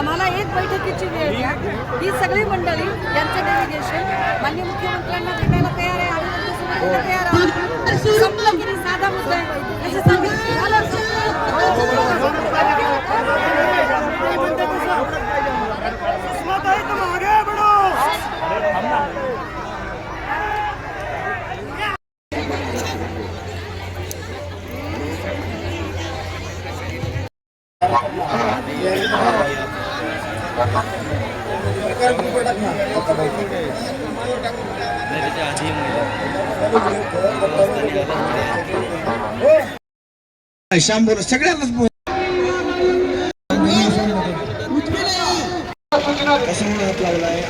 आम्हाला एक बैठकीची वेळ द्या. ही सगळी मंडळी यांचं डेलिगेशन माननीय मुख्यमंत्र्यांना भेटायला तयार आहे. आम्ही तयार आहोत. साधा मुद्दा आहे. शांबोर सगळ्यांनाच बोल.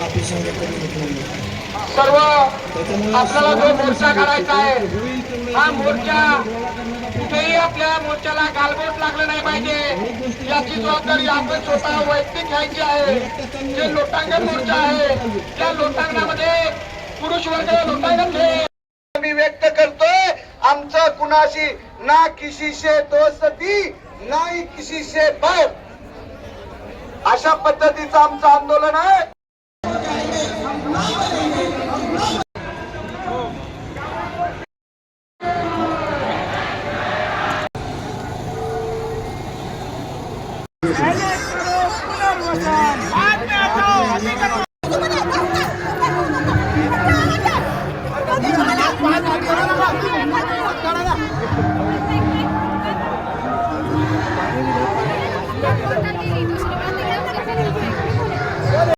आपली सर्व आपल्याला जो मोर्चा काढायचा आहे हा मोर्चा कुठेही आपल्या मोर्चाला गालबोट लागलं नाही पाहिजे. याची जबाबदारी आपण स्वतः वैयक्तिक घ्यायची आहे. जे लोटांगण मोर्चा आहे त्या लोटांगणामध्ये पुरुष वर्ग लोटांगण घे मी व्यक्त करतोय. आमचा कुणाशी ना किसी से दोस्ती नाही किसी से बैर अशा पद्धतीचं आमचं आंदोलन आहे.